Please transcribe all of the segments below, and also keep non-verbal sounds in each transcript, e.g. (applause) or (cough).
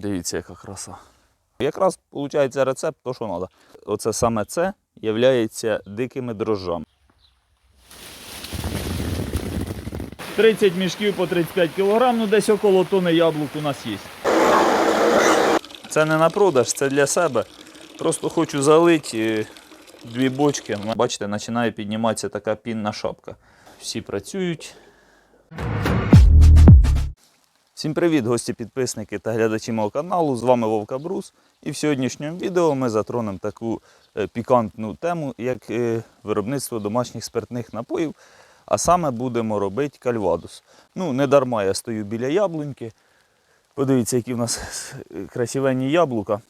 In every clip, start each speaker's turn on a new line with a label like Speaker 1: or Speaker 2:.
Speaker 1: Дивіться, яка краса. Якраз виходить рецепт, то що треба. Оце саме це є дикими дрожжами. 30 мішків по 35 кг, ну десь около тони яблук у нас є. Це не на продаж, це для себе. Просто хочу залити е, дві бочки. Бачите, починає підніматися така пінна шапка. Всі працюють. Всім привіт, гості, підписники та глядачі мого каналу. З вами Вовка Брус. І в сьогоднішньому відео ми затронемо таку е, пікантну тему, як е, виробництво домашніх спиртних напоїв. А саме будемо робити кальвадос. Ну, не дарма я стою біля яблуньки. Подивіться, які в нас е, красивенні яблука.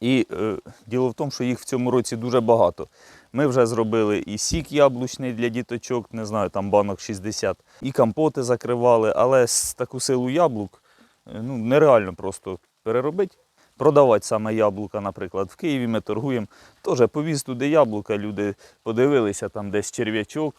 Speaker 1: І е, діло в тому, що їх в цьому році дуже багато. Ми вже зробили і сік яблучний для діточок, не знаю, там банок 60, і компоти закривали, але з таку силу яблук е, ну, нереально просто переробити. Продавати саме яблука, наприклад, в Києві ми торгуємо. Теж повіз туди яблука, люди подивилися, там десь черв'ячок,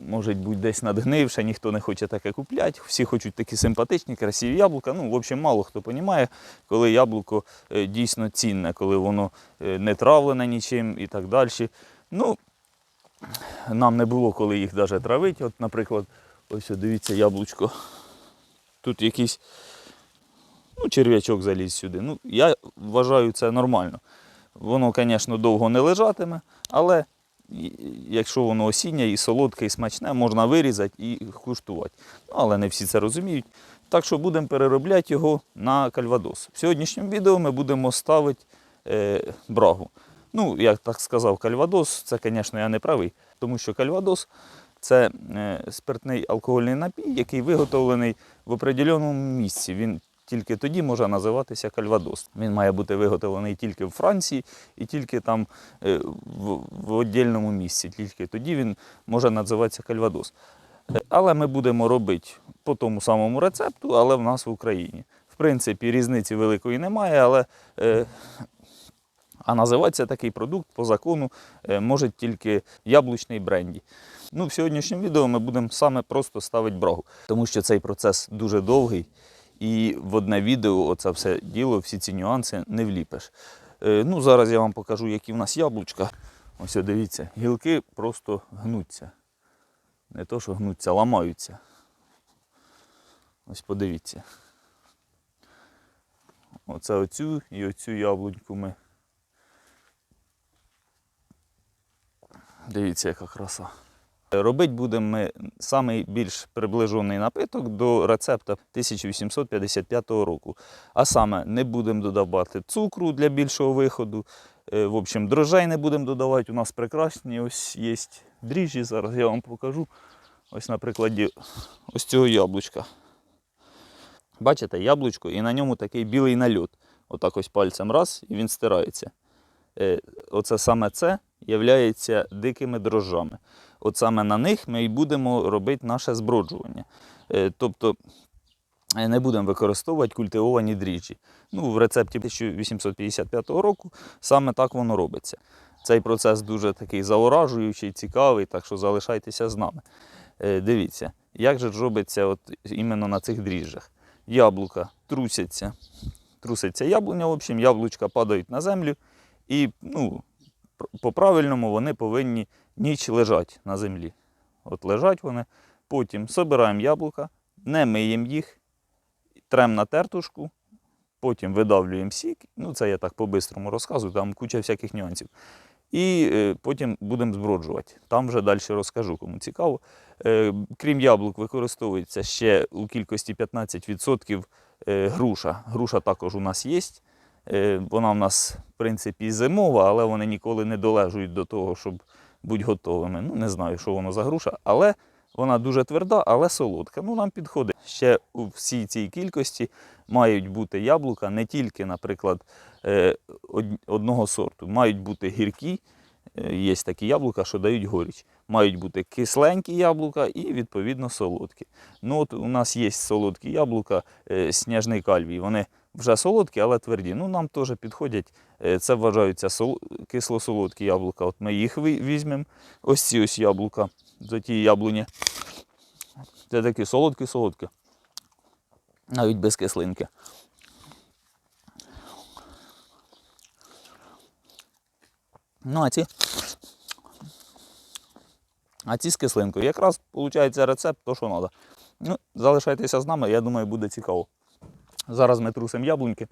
Speaker 1: може бути десь надгнивше, ніхто не хоче таке купляти. Всі хочуть такі симпатичні, красиві яблука. Ну, в общем, мало хто розуміє, коли яблуко е, дійсно цінне, коли воно е, не травлене нічим і так далі. Ну, нам не було коли їх навіть травити. От, наприклад, ось дивіться яблучко. Тут якийсь ну, черв'ячок заліз сюди. Ну, я вважаю це нормально. Воно, звісно, довго не лежатиме, але якщо воно осіннє і солодке, і смачне, можна вирізати і куштувати. Ну, але не всі це розуміють. Так що будемо переробляти його на кальвадос. В сьогоднішньому відео ми будемо ставити е, брагу. Ну, як так сказав кальвадос, це, звісно, я не правий, тому що кальвадос це е, спиртний алкогольний напій, який виготовлений в определеному місці. Він тільки тоді може називатися кальвадос. Він має бути виготовлений тільки в Франції і тільки там е, в, в віддільному місці. Тільки тоді він може називатися кальвадос. Е, Але ми будемо робити по тому самому рецепту, але в нас в Україні. В принципі, різниці великої немає, але е, а називатися такий продукт по закону е, може тільки яблучний бренді. Ну, в сьогоднішньому відео ми будемо саме просто ставити брагу, тому що цей процес дуже довгий. І в одне відео оце все діло, всі ці нюанси не вліпиш. Е, ну, зараз я вам покажу, які в нас яблучка. Ось дивіться, гілки просто гнуться. Не то, що гнуться, ламаються. Ось подивіться. Оце оцю і оцю яблуньку ми. Дивіться, яка краса. Робити будемо ми самий більш приближений напиток до рецепта 1855 року. А саме не будемо додавати цукру для більшого виходу. Е, В общем, дрожжей не будемо додавати. У нас прекрасні ось є дріжджі. Зараз я вам покажу. Ось на прикладі ось цього яблучка. Бачите, яблучко, і на ньому такий білий нальот. Отак ось пальцем раз, і він стирається. Е, Оце саме це є дикими дрожжами. От саме на них ми і будемо робити наше зброджування. Е, Тобто е, не будемо використовувати культивовані дріжджі. Ну, в рецепті 1855 року саме так воно робиться. Цей процес дуже такий заворажуючий, цікавий, так що залишайтеся з нами. Дивіться, як же робиться от іменно на цих дріжджах. Яблука трусяться, труситься яблуня, в общем, яблучка падають на землю, і ну, по-правильному вони повинні ніч лежати на землі. От лежать вони, потім собираємо яблука, не миємо їх, трем на тертушку, потім видавлюємо сік. Ну, це я так по-бистрому розказую, там куча всяких нюансів. І е, потім будемо зброджувати. Там вже далі розкажу, кому цікаво. Е, крім яблук, використовується ще у кількості 15% е, груша. Груша також у нас є. Е, вона в нас, в принципі, зимова, але вони ніколи не долежують до того, щоб бути готовими. Ну, не знаю, що воно за груша, але вона дуже тверда, але солодка. Ну, нам підходить. Ще у всій цій кількості мають бути яблука не тільки, наприклад, е, одного сорту. Мають бути гіркі, е, є такі яблука, що дають горіч. Мають бути кисленькі яблука і, відповідно, солодкі. Ну, от у нас є солодкі яблука, сніжний кальвій. Вони вже солодкі, але тверді. Ну, Нам теж підходять. Е, це вважаються кисло-солодкі яблука. От Ми їх візьмемо. Ось ці ось яблука. За ті яблуні. Це такі солодкі-солодкі. Навіть без кислинки. Ну, а ці. А ці з кислинкою. Якраз виходить рецепт, то що треба. Ну, Залишайтеся з нами, я думаю, буде цікаво. Зараз ми трусимо яблуньки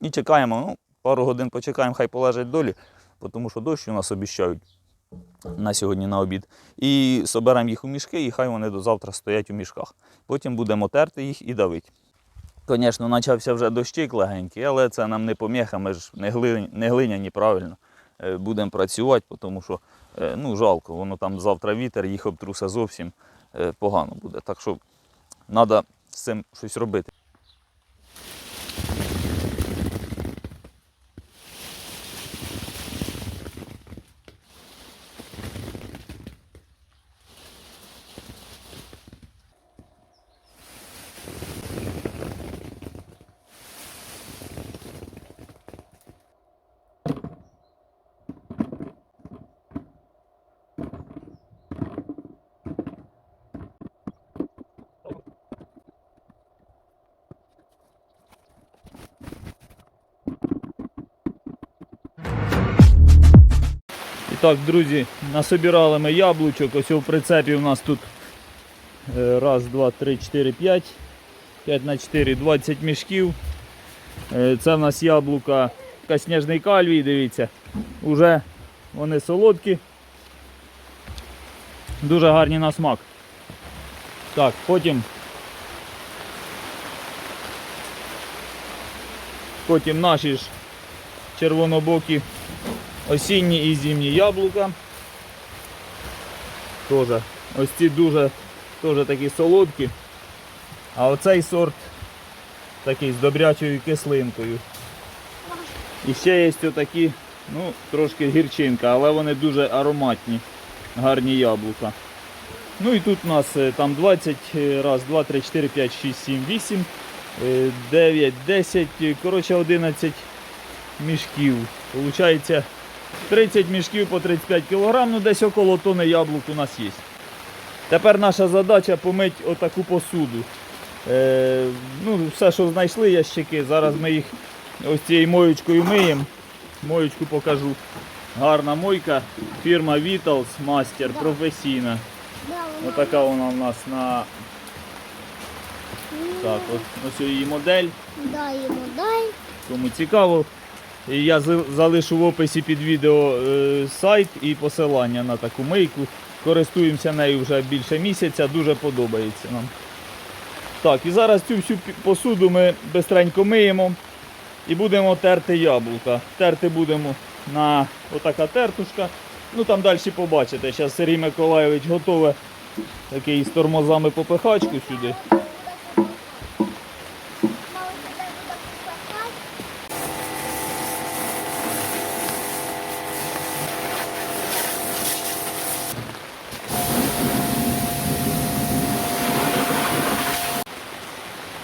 Speaker 1: і чекаємо. Ну, пару годин почекаємо, хай полежать долі, тому що дощ у нас обіщають на сьогодні на обід. І соберемо їх у мішки, і хай вони до завтра стоять у мішках. Потім будемо терти їх і давити. Звісно, почався вже дощик легенький, але це нам не поміха, ми ж не, гли, не глиняні, правильно. Е, Будемо працювати, тому що е, ну, жалко, воно там завтра вітер, їх обтруса зовсім е, погано буде. Так що треба з цим щось робити. І так, друзі, насобирали ми яблучок. Ось у прицепі у нас тут е, раз, два, три, чотири, п'ять. 5 на 4, 20 мішків. Е, Це в нас яблука Касняжний кальвій, дивіться. Уже вони солодкі. Дуже гарні на смак. Так, потім. Потім наші ж червонобокі осінні і зимні яблука. Тоже. Ось ці дуже теж такі солодкі. А оцей сорт такий з добрячою кислинкою. І ще є такі, ну, трошки гірчинка, але вони дуже ароматні, гарні яблука. Ну і тут у нас е, там 20, е, раз, 2, 3, 4, 5, 6, 7, 8, е, 9, 10, е, коротше 11 мішків. Получається 30 мішків по 35 кг, ну десь около тони яблук у нас є. Тепер наша задача помити отаку посуду. Е, ну, все, що знайшли ящики, зараз ми їх ось цією моючкою миємо. Моючку покажу. Гарна мойка, фірма Vitals Master, професійна. Отака вона у нас на так, ось, ось її модель.
Speaker 2: дай йому дай.
Speaker 1: Кому цікаво. Я залишу в описі під відео е, сайт і посилання на таку мийку. Користуємося нею вже більше місяця, дуже подобається нам. Так, і зараз цю всю посуду ми бистренько миємо і будемо терти яблука. Терти будемо на отака тертушка. Ну там далі побачите. Зараз Сергій Миколайович готове такий з тормозами попихачку сюди.
Speaker 2: Мама тебе буде писати.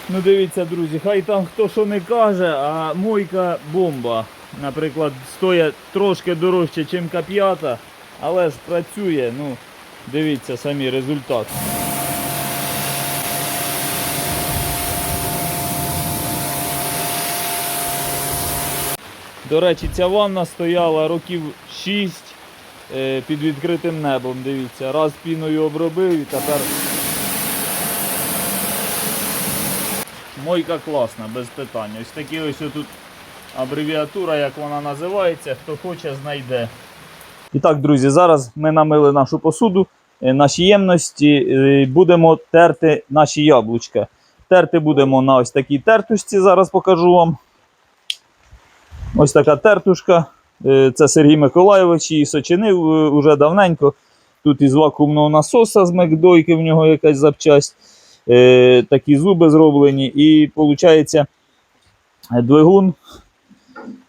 Speaker 1: Ну дивіться, друзі, хай там хто що не каже, а мойка бомба. Наприклад, стоїть трошки дорожче, ніж кап'ята, але ж працює. Ну, дивіться самі результат. До речі, ця ванна стояла років 6 е, під відкритим небом. Дивіться, раз піною обробив і тепер Мойка класна, без питань. Ось такі ось тут абревіатура, як вона називається, хто хоче, знайде. І так, друзі, зараз ми намили нашу посуду, е, наші ємності, е, будемо терти наші яблучка. Терти будемо на ось такій тертушці, зараз покажу вам. Ось така тертушка. Е, Це Сергій Миколайович її сочинив уже давненько. Тут із вакуумного насоса з Мекдойки, в нього якась запчасть е, такі зуби зроблені, і виходить двигун.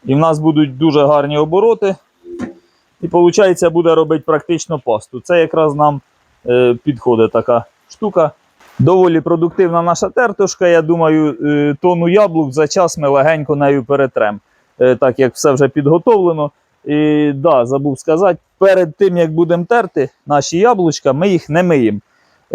Speaker 1: І в нас будуть дуже гарні обороти. І виходить, буде робити практично пасту. Це якраз нам е, підходить така штука. Доволі продуктивна наша тертушка. Я думаю, е, тонну яблук за час ми легенько нею перетрем, е, так як все вже підготовлено. І да, забув сказати, перед тим як будемо терти наші яблучка, ми їх не миємо.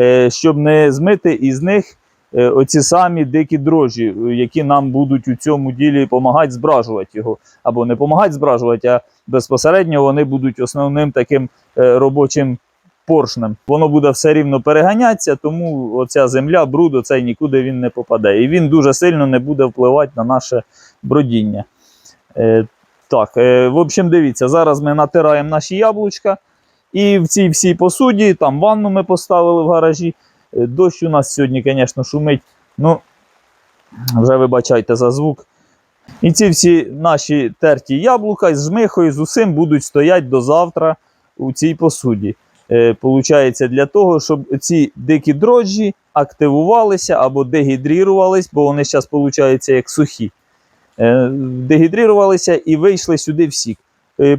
Speaker 1: Е, щоб не змити із них е, оці самі дикі дрожжі, е, які нам будуть у цьому ділі допомагати збражувати його. Або не допомагати збражувати, а безпосередньо вони будуть основним таким робочим поршнем. Воно буде все рівно переганятися, тому оця земля, бруд, оцей нікуди він не попаде. І він дуже сильно не буде впливати на наше бродіння. Так, в общем, дивіться, зараз ми натираємо наші яблучка. І в цій всій посуді, там ванну ми поставили в гаражі. Е, Дощ у нас сьогодні, звісно, шумить. Ну, вже вибачайте за звук. І ці всі наші терті яблука з жмихою, з усім будуть стояти до завтра у цій посуді. Е, Получається, для того, щоб ці дикі дрожжі активувалися або дегідрірувались, бо вони зараз, виходить, як сухі. Е, Дегідрірувалися і вийшли сюди в сік. Е,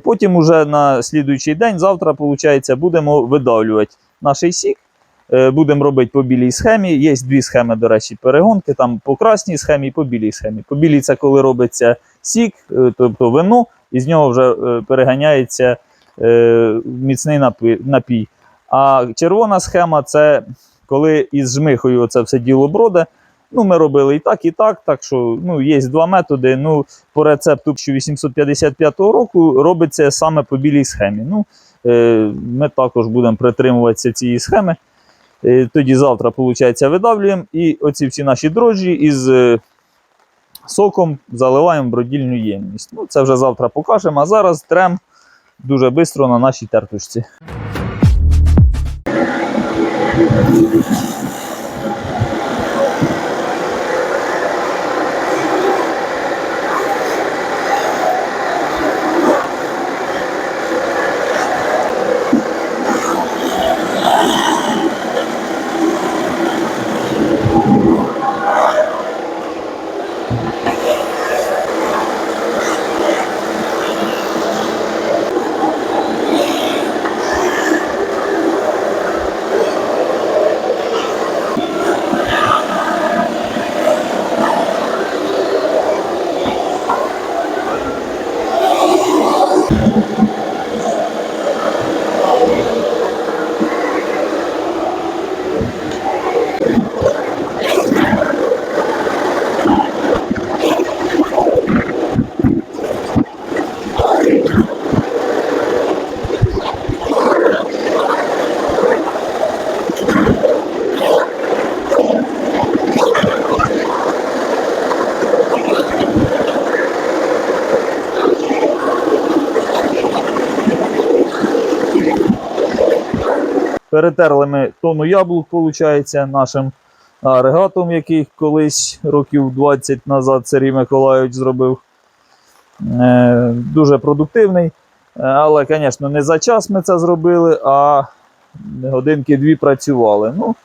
Speaker 1: Потім уже на слідуючий день, завтра, виходить, будемо видавлювати наш сік. Е, Будемо робити по білій схемі. Є дві схеми, до речі, перегонки. Там по красній схемі і по білій схемі. По білій це коли робиться сік, е, тобто вино, і з нього вже е, переганяється е, міцний напій. А червона схема це коли із жмихою це все діло броде. Ну, ми робили і так, і так. Так що ну, є два методи. Ну, по рецепту 1855 року робиться саме по білій схемі. Ну, е, ми також будемо притримуватися цієї схеми. Е, тоді завтра, виходить, видавлюємо і оці всі наші дрожжі із е, соком заливаємо бродільну ємність. Ну, це вже завтра покажемо, а зараз трем дуже швидко на нашій тертушці. Перетерли ми тонну яблук, виходить, нашим агрегатом, який колись років 20 назад Сергій Миколайович зробив. Е, дуже продуктивний. Е, Але, звісно, не за час ми це зробили, а годинки-дві працювали. Ну,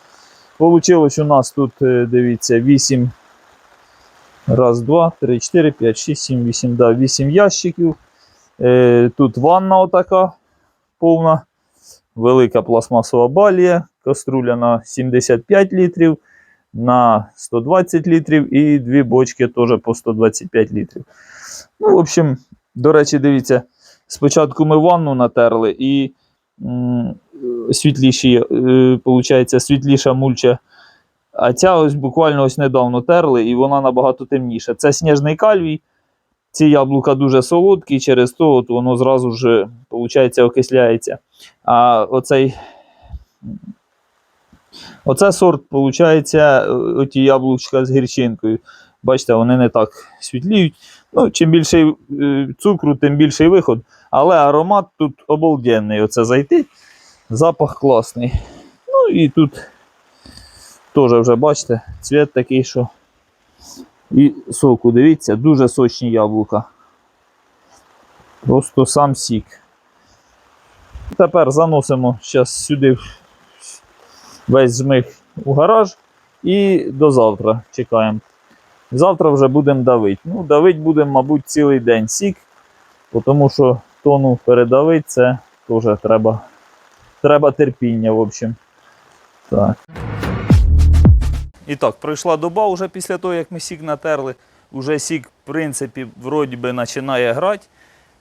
Speaker 1: Получилось у нас тут, е, дивіться, 8. Раз, два, три, чотири, п'ять, шість, сім, вісім. Да, 8 ящиків. Тут ванна отака повна велика пластмасова балія, каструля на 75 літрів, на 120 літрів і дві бочки теж по 125 літрів. Ну, в общем, до речі, дивіться, спочатку ми ванну натерли і світліші, е, світліша мульча. А ця ось буквально ось недавно терли, і вона набагато темніша. Це сніжний кальвій. Ці яблука дуже солодкі, через то от воно зразу ж, виходить, окисляється. А оцей. Оце сорт, виходить, оті яблучка з гірчинкою. Бачите, вони не так світліють. Ну, чим більше е, цукру, тим більший виход. Але аромат тут обалденний. Оце зайти. Запах класний. Ну і тут теж вже бачите, цвіт такий, що. І соку, дивіться, дуже сочні яблука. Просто сам сік. Тепер заносимо зараз сюди весь жмих у гараж і до завтра чекаємо. Завтра вже будемо давити. Ну, давити будемо, мабуть, цілий день сік, тому що тону передавити це теж треба, треба терпіння, в общем. Так. І так, пройшла доба вже після того, як ми сік натерли. Уже сік, в принципі, вроді би починає грати.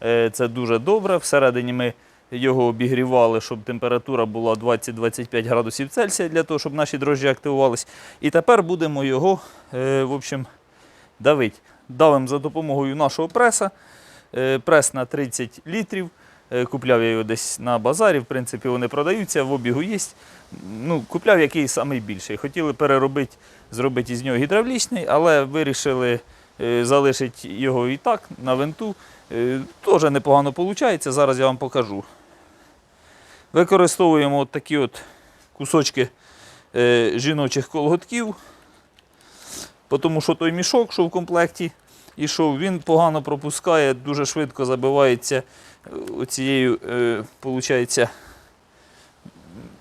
Speaker 1: Е, Це дуже добре. Всередині ми його обігрівали, щоб температура була 20-25 градусів Цельсія для того, щоб наші дрожжі активувались. І тепер будемо його е, в общем, давити. Давимо за допомогою нашого преса. Е, Прес на 30 літрів. Е, Купляв я його десь на базарі, в принципі, вони продаються, в обігу є. Ну, купляв який самий більший. Хотіли переробити, зробити із нього гідравлічний, але вирішили е, залишити його і так на винту. Е, Теж непогано виходить, зараз я вам покажу. Використовуємо от такі от кусочки жіночих колготків, тому що той мішок, що в комплекті ішов, він погано пропускає, дуже швидко забивається оцією, е,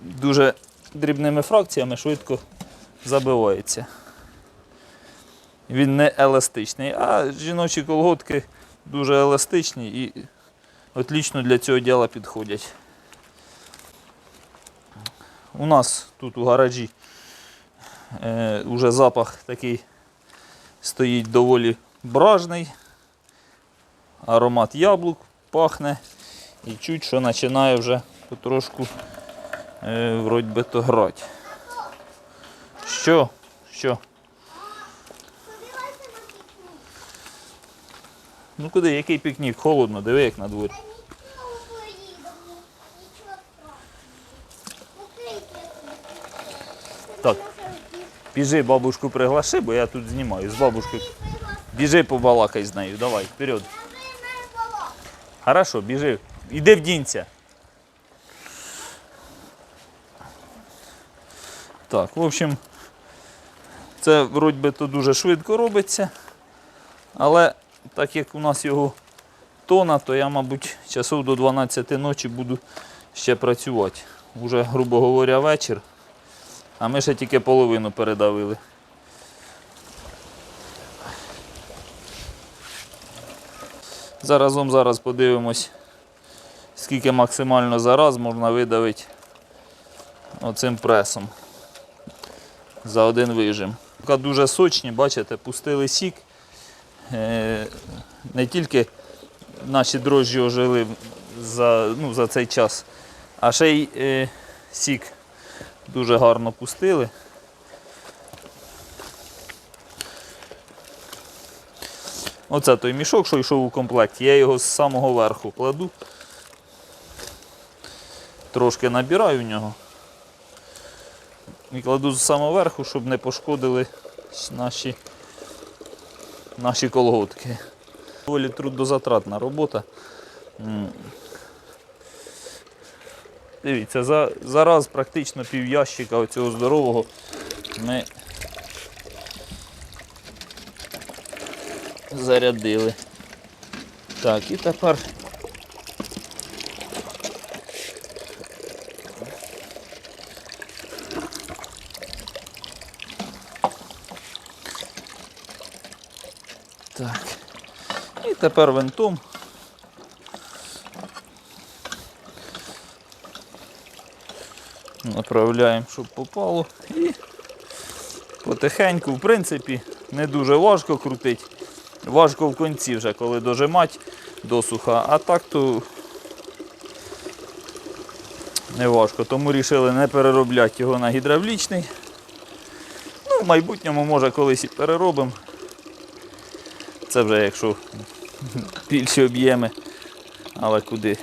Speaker 1: дуже дрібними фракціями, швидко забивається. Він не еластичний, а жіночі колготки дуже еластичні і отлично для цього діла підходять. У нас тут у гаражі е, уже запах такий стоїть доволі бражний. Аромат яблук пахне і чуть що починає вже потрошку е, вроді би то грати. Що? Що? Ну куди, який пікнік? Холодно, диви як на дворі. Так. Біжи бабушку приглаши, бо я тут знімаю з бабушкою. Біжи побалакай з нею, давай, вперед. Хорошо, біжи. Іди вдінься. Так, в общем, це вроді би то дуже швидко робиться. Але так як у нас його тона, то я, мабуть, часов до 12 ночі буду ще працювати. Уже, грубо говоря, вечір. А ми ще тільки половину передавили. Заразом зараз подивимось, скільки максимально зараз можна видавити оцим пресом за один вижим. Дуже сочні, бачите, пустили сік. Е, Не тільки наші дрожжі ожили за, ну, за цей час, а ще й е, сік дуже гарно пустили. Оце той мішок, що йшов у комплекті. Я його з самого верху кладу. Трошки набираю в нього. І кладу з самого верху, щоб не пошкодили наші, наші колготки. Доволі трудозатратна робота. Дивіться, за, зараз практично пів ящика оцього здорового ми зарядили. Так, і тепер так. І тепер винтом. Направляємо, щоб попало. І потихеньку, в принципі, не дуже важко крутити. Важко в кінці вже, коли дожимати досуха, а так то не важко. Тому вирішили не переробляти його на гідравлічний. Ну, в майбутньому, може, колись і переробимо. Це вже якщо (laughs) більші об'єми, але куди.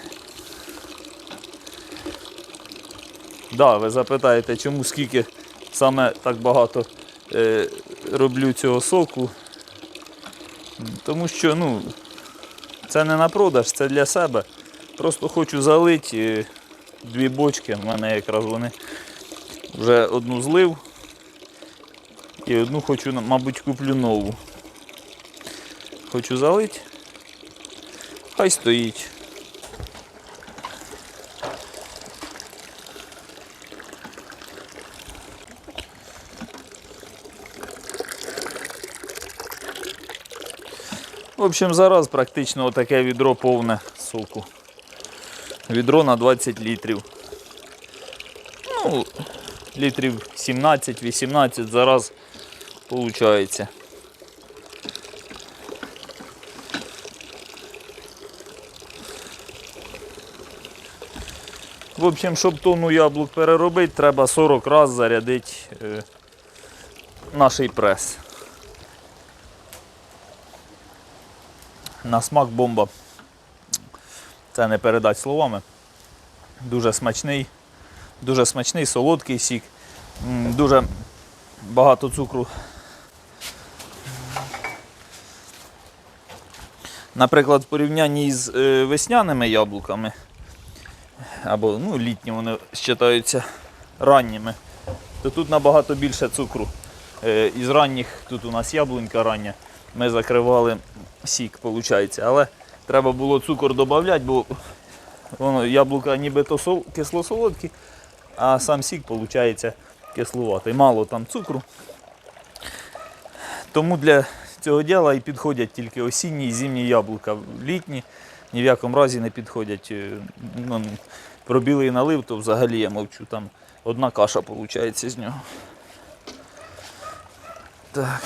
Speaker 1: Да, ви запитаєте, чому скільки саме так багато е, роблю цього соку. Тому що ну, це не на продаж, це для себе. Просто хочу залити дві бочки. У мене якраз вони вже одну злив. І одну хочу, мабуть, куплю нову. Хочу залити. Хай стоїть. В общем, зараз практично отаке відро повне соку. Відро на 20 літрів. Ну, літрів 17-18 зараз виходить. В общем, щоб тонну яблук переробити, треба 40 разів зарядити е, наш прес. На смак бомба. Це не передати словами. Дуже смачний, дуже смачний, солодкий сік, дуже багато цукру. Наприклад, в порівнянні з е, весняними яблуками, або ну, літні вони вважаються ранніми, то тут набагато більше цукру. Е, із ранніх, тут у нас яблунька рання, ми закривали сік, виходить. Але треба було цукор додати, бо воно, яблука нібито сол, кисло-солодкі, а сам сік виходить кислуватий. Мало там цукру. Тому для цього діла і підходять тільки осінні і зимні яблука. Літні ні в якому разі не підходять. Е, Ну, про білий налив, то взагалі я мовчу, там одна каша виходить з нього. Так.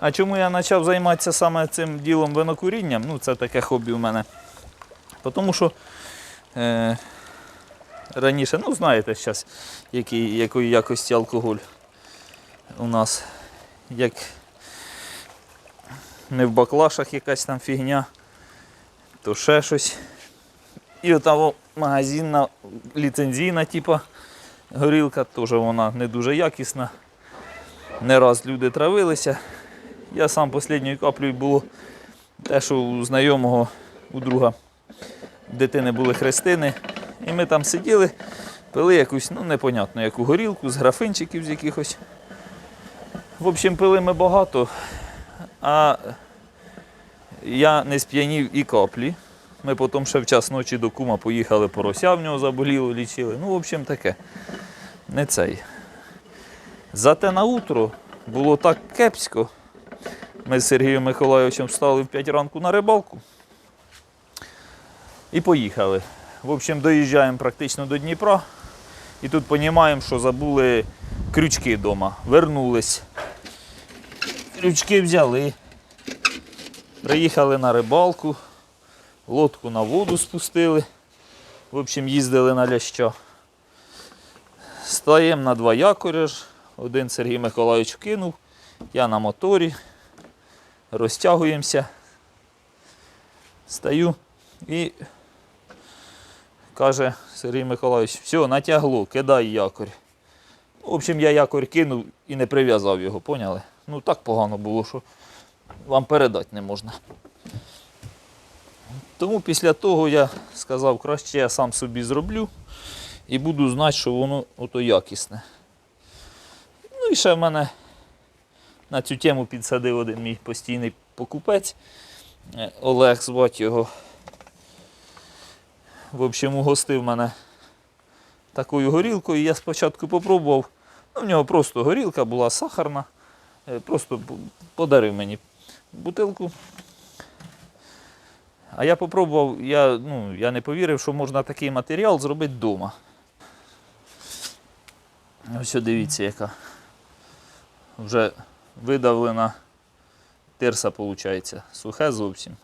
Speaker 1: А чому я почав займатися саме цим ділом винокурінням? Ну, це таке хобі у мене. Тому що е, раніше, ну знаєте зараз, який, якої якості алкоголь у нас. Як не в баклашах якась там фігня, то ще щось. І ота магазинна ліцензійна, типа горілка, теж вона не дуже якісна. Не раз люди травилися. Я сам останньою каплею було те, що у знайомого, у друга дитини були хрестини. І ми там сиділи, пили якусь, ну непонятно, яку горілку з графинчиків з якихось. В общем, пили ми багато, а я не сп'янів і каплі. Ми потім ще в час ночі до кума поїхали порося, в нього заболіло, лічили. Ну, в общем, таке. Не цей. Зате на утро було так кепсько. Ми з Сергієм Миколайовичем встали в 5 ранку на рибалку і поїхали. В общем, доїжджаємо практично до Дніпра і тут розуміємо, що забули крючки вдома. Вернулись. Крючки взяли. Приїхали на рибалку, лодку на воду спустили. В общем, їздили на ляща. Стаємо на два якоря. Один Сергій Миколаївич кинув, я на моторі. Розтягуємося. Стаю і каже Сергій Миколаївич, все, натягло, кидай якорь. В общем, я якорь кинув і не прив'язав його, поняли? Ну так погано було, що вам передати не можна. Тому після того я сказав, краще я сам собі зроблю і буду знати, що воно ото якісне. Ну і ще в мене на цю тему підсадив один мій постійний покупець. е, Олег звати його. В общем, угостив мене такою горілкою. Я спочатку попробував. Ну, в нього просто горілка була сахарна. Е, Просто подарив мені бутилку. А я попробував, я, ну, я не повірив, що можна такий матеріал зробити вдома. Ось дивіться, яка вже видавлена тирса, виходить, сухе зовсім.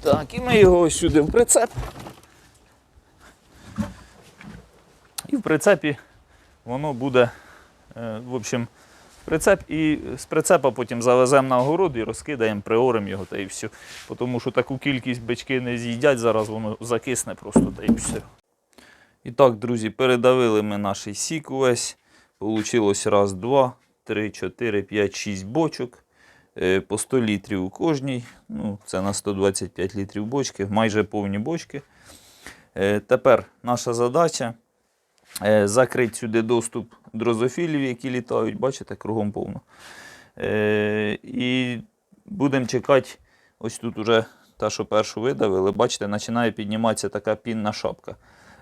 Speaker 1: Так, і ми його ось сюди в прицеп. І в прицепі воно буде, е, в общем, прицеп і з прицепа потім завеземо на огород і розкидаємо, приоримо його та і все. Тому що таку кількість бички не з'їдять, зараз воно закисне просто та і все. І так, друзі, передавили ми наш сік увесь. Получилось раз, два, три, чотири, п'ять, шість бочок. Е, По 100 літрів у кожній. Ну, це на 125 літрів бочки, майже повні бочки. Е, Тепер наша задача е, закрити сюди доступ дрозофілів, які літають, бачите, кругом повно. І будемо чекати, ось тут уже та, що першу видавили, бачите, починає підніматися така пінна шапка.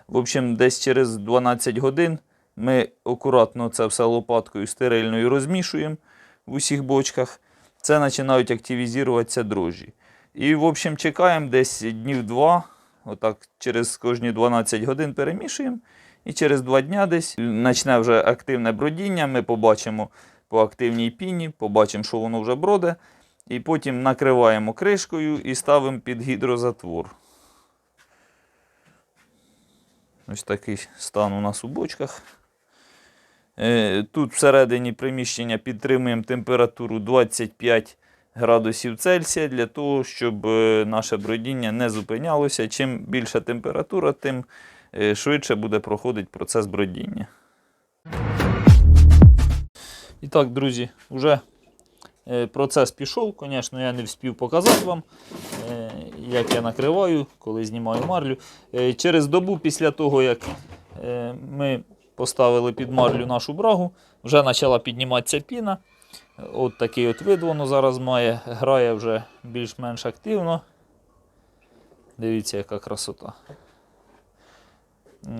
Speaker 1: В общем, десь через 12 годин ми акуратно це все лопаткою стерильною розмішуємо в усіх бочках. Це починають активізуватися дрожжі. І, в общем, чекаємо десь днів два, отак через кожні 12 годин перемішуємо. І через два дня десь почне вже активне бродіння. Ми побачимо по активній піні, побачимо, що воно вже броде. І потім накриваємо кришкою і ставимо під гідрозатвор. Ось такий стан у нас у бочках. Е, Тут всередині приміщення підтримуємо температуру 25 градусів Цельсія для того, щоб е, наше бродіння не зупинялося. Чим більша температура, тим е, швидше буде проходити процес бродіння. І так, друзі, вже процес пішов. Звісно, я не встиг показати вам, як я накриваю, коли знімаю марлю. Через добу після того, як ми поставили під марлю нашу брагу, вже почала підніматися піна. От такий от вид воно зараз має. Грає вже більш-менш активно. Дивіться, яка красота.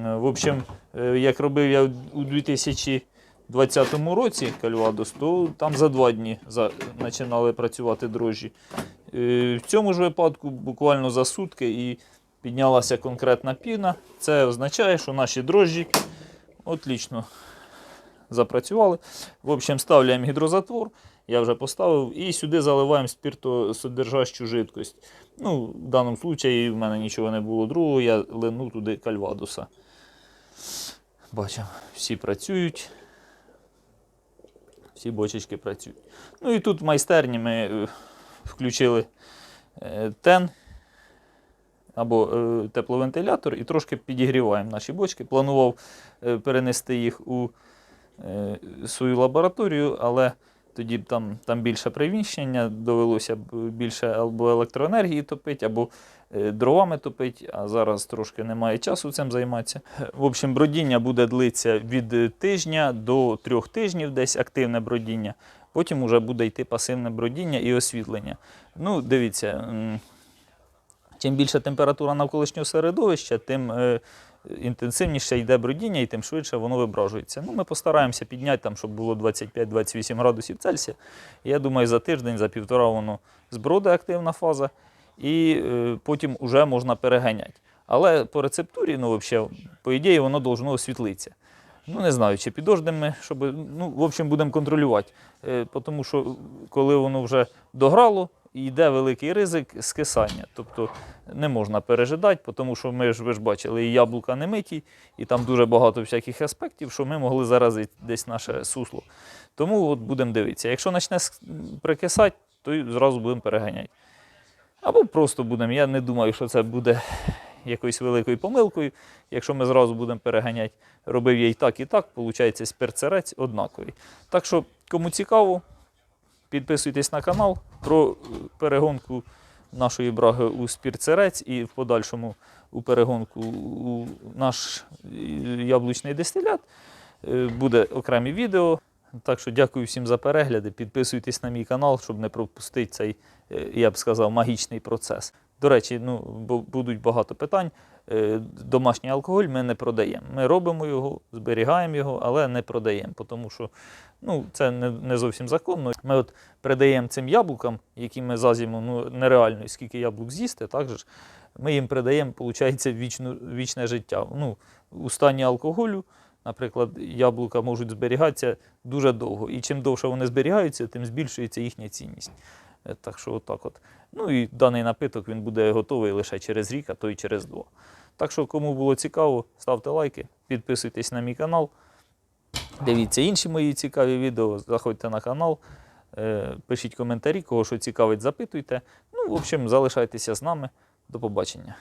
Speaker 1: В общем, е, як робив я у 2020 році Кальвадос, то там за два дні починали працювати дрожжі. Е, В цьому ж випадку буквально за сутки і піднялася конкретна піна. Це означає, що наші дрожжі отлично запрацювали. В общем, ставляємо гідрозатвор, я вже поставив, і сюди заливаємо спиртосодержащу жидкость. Ну, в даному випадку в мене нічого не було другого, я лину туди кальвадуса. Бачимо, всі працюють. Всі бочечки працюють. Ну і тут в майстерні ми е, включили е, тен або е, тепловентилятор і трошки підігріваємо наші бочки. Планував е, перенести їх у е, свою лабораторію, але тоді б там, там більше приміщення, довелося б більше або електроенергії топити, або е, дровами топити, а зараз трошки немає часу цим займатися. В общем, бродіння буде длитися від тижня до трьох тижнів, десь активне бродіння. Потім вже буде йти пасивне бродіння і освітлення. Ну, дивіться, чим більша температура навколишнього середовища, тим е, інтенсивніше йде бродіння і тим швидше воно вибражується. Ну, ми постараємося підняти, там, щоб було 25-28 градусів Цельсія. Я думаю, за тиждень, за півтора воно зброде активна фаза, і е, потім вже можна переганяти. Але по рецептурі, ну, взагалі, по ідеї, воно должно освітлитися. Ну, не знаю, чи підождемо ми, щоб. Ну, в общем, будемо контролювати. Е, тому що коли воно вже дограло, йде великий ризик скисання. Тобто не можна пережидати, тому що ми ж ви ж бачили, і яблука не миті, і там дуже багато всяких аспектів, що ми могли заразити десь наше сусло. Тому от будемо дивитися. Якщо почне прикисати, то зразу будемо переганяти. Або просто будемо. Я не думаю, що це буде якоюсь великою помилкою. Якщо ми зразу будемо переганяти, робив я і так, і так, виходить, спирцерець однаковий. Так що, кому цікаво, підписуйтесь на канал про е, перегонку нашої браги у спірцерець і в подальшому у перегонку у наш е, яблучний дистилят. Е, Буде окремі відео. Так що дякую всім за перегляди. Підписуйтесь на мій канал, щоб не пропустити цей, я б сказав, магічний процес. До речі, ну, будуть багато питань. Е, Домашній алкоголь ми не продаємо. Ми робимо його, зберігаємо його, але не продаємо, тому що ну, це не, не зовсім законно. Ми от придаємо цим яблукам, які ми зазімо ну, нереально, скільки яблук з'їсти, так же ж, ми їм придаємо, виходить, вічну, вічне життя. Ну, у стані алкоголю, наприклад, яблука можуть зберігатися дуже довго. І чим довше вони зберігаються, тим збільшується їхня цінність. Е, Так що отак от. Ну і даний напиток він буде готовий лише через рік, а то й через два. Так що, кому було цікаво, ставте лайки, підписуйтесь на мій канал. Дивіться інші мої цікаві відео, заходьте на канал, е, пишіть коментарі, кого що цікавить, запитуйте. Ну, в общем, залишайтеся з нами. До побачення.